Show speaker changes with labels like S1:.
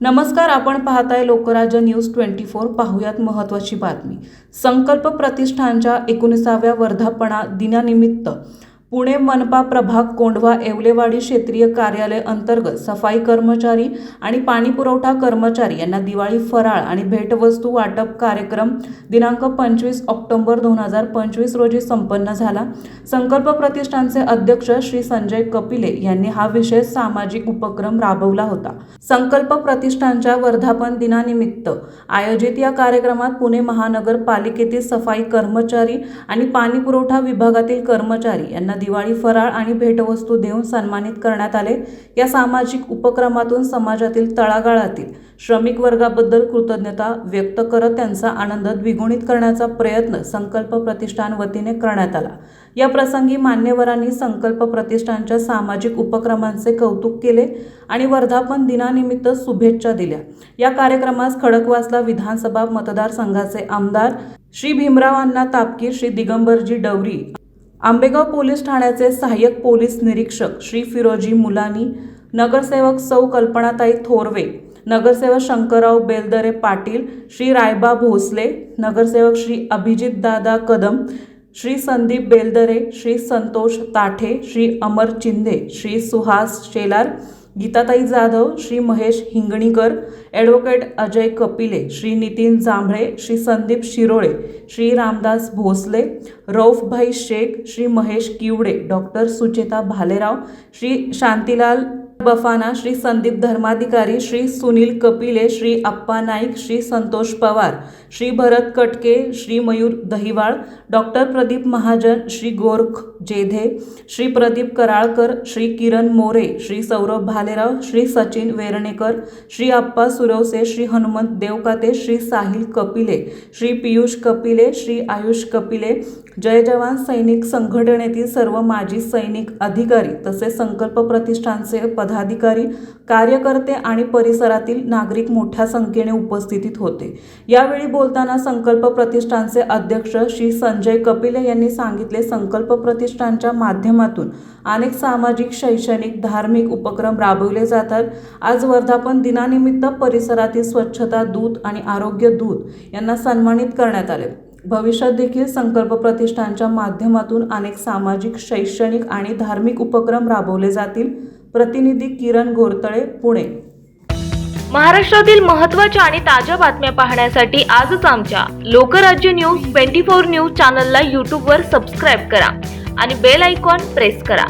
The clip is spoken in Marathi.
S1: नमस्कार आपण पाहताय लोकराज्य न्यूज ट्वेंटी फोर. पाहुयात महत्त्वाची बातमी. संकल्प प्रतिष्ठानच्या एकोणीसाव्या वर्धापना दिनानिमित्त पुणे मनपा प्रभाग कोंढवा येवलेवाडी क्षेत्रीय कार्यालय अंतर्गत सफाई कर्मचारी आणि पाणी पुरवठा कर्मचारी यांना दिवाळी फराळ आणि भेटवस्तू वाटप कार्यक्रम दिनांक पंचवीस ऑक्टोबर दोन हजार पंचवीस रोजी संपन्न झाला. संकल्प प्रतिष्ठानचे अध्यक्ष श्री संजय कपिले यांनी हा विशेष सामाजिक उपक्रम राबवला होता. संकल्प प्रतिष्ठानच्या वर्धापन दिनानिमित्त आयोजित या कार्यक्रमात पुणे महानगरपालिकेतील सफाई कर्मचारी आणि पाणीपुरवठा विभागातील कर्मचारी यांना दिवाळी फराळ आणि भेटवस्तू देऊन सन्मानित करण्यात आले. या सामाजिक उपक्रमातून समाजातील तळागाळातील श्रमिक वर्गाबद्दल कृतज्ञता व्यक्त करत त्यांचा आनंद द्विगुणित करण्याचा प्रयत्न संकल्प प्रतिष्ठान वतीने करण्यात आला. या प्रसंगी मान्यवरांनी संकल्प प्रतिष्ठानच्या सामाजिक उपक्रमांचे कौतुक केले आणि वर्धापन दिनानिमित्त शुभेच्छा दिल्या. या कार्यक्रमास खडकवासला विधानसभा मतदारसंघाचे आमदार श्री भीमराव अण्णा तापकीर श्री दिगंबरजी डवरी आंबेगाव पोलीस ठाण्याचे सहाय्यक पोलीस निरीक्षक श्री फिरोजी मुलानी नगरसेवक सौ कल्पनाताई थोरवे नगरसेवक शंकरराव बेलदरे पाटील श्री रायबा भोसले नगरसेवक Shri Abhijit Dada Kadam Shri Sandeep Beldare Shri Santosh Tathe Shri Amar Chindhe Shri Suhas Shelar Geetatai Jadhav Shri Mahesh Hinganikar advocate Ajay Kapile Shri Nitin Jambhale Shri Sandeep Shirole Shri Ramdas Bhosale Raufbhai Shaikh Shri Mahesh Kivade doctor Sucheta Bhalerao Shri Shantilal Bafana Shri Sandeep Dharmadhikari Shri Sunil Kapile Shri Appa Naik Shri Santosh Pawar Shri Bharat Katke Shri Mayur Dahiwal doctor Pradeep Mahajan Shri Gorakh Jedhe Shri Pradeep Karalkar Shri Kiran More Shri Saurabh Bhalerao Shri Sachin Verenekar Shri Appa Surwase Shri Hanumant Devkate Shri Sahil Kapile Shri Piyush Kapile Shri Ayush Kapile Jai Jawan Sainik संघटनेतील सर्व माजी सैनिक अधिकारी तसेच संकल्प प्रतिष्ठानचे पदाधिकारी कार्यकर्ते आणि परिसरातील नागरिक मोठ्या संख्येने उपस्थितीत होते. यावेळी बोलताना संकल्प प्रतिष्ठानचे अध्यक्ष श्री संजय कपिले यांनी सांगितले संकल्प प्रतिष्ठानच्या माध्यमातून अनेक सामाजिक शैक्षणिक धार्मिक उपक्रम राबवले जातात. आज वर्धापन दिनानिमित्त परिसरातील स्वच्छता दूत आणि आरोग्य दूत यांना सन्मानित करण्यात आले. भविष्यात देखील संकल्प प्रतिष्ठानच्या माध्यमातून अनेक सामाजिक शैक्षणिक आणि धार्मिक उपक्रम राबवले जातील. प्रतिनिधी किरण घोरतळे पुणे.
S2: महाराष्ट्रातील महत्त्वाच्या आणि ताज्या बातम्या पाहण्यासाठी आजच आमच्या Lokrajya news twenty four news चॅनलला यूट्यूबवर सबस्क्राईब करा आणि बेल आयकॉन प्रेस करा.